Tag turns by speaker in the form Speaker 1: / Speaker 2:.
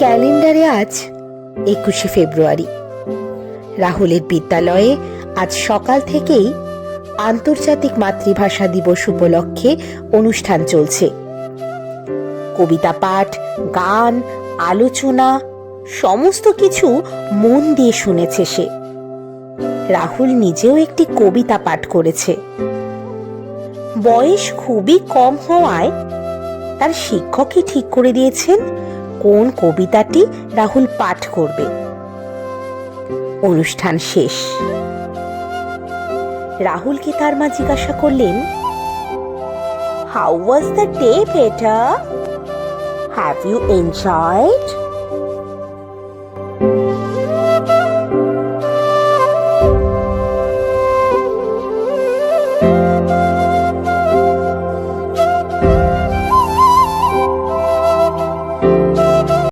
Speaker 1: ক্যালেন্ডারে আজ একুশে ফেব্রুয়ারি। রাহুলের বিদ্যালয়ে আজ সকাল থেকেই আন্তর্জাতিক মাতৃভাষা দিবস উপলক্ষে অনুষ্ঠান চলছে। কবিতা পাঠ, গান, আলোচনা, সমস্ত কিছু মন দিয়ে শুনেছে সে। রাহুল নিজেও একটি কবিতা পাঠ করেছে। বয়স খুবই কম হওয়ায় তার শিক্ষকই ঠিক করে দিয়েছেন কোন কবিতাটি রাহুল পাঠ করবে? অনুষ্ঠান শেষ। রাহুলকে তার মা জিজ্ঞাসা করলেন? How was the day better have you enjoyed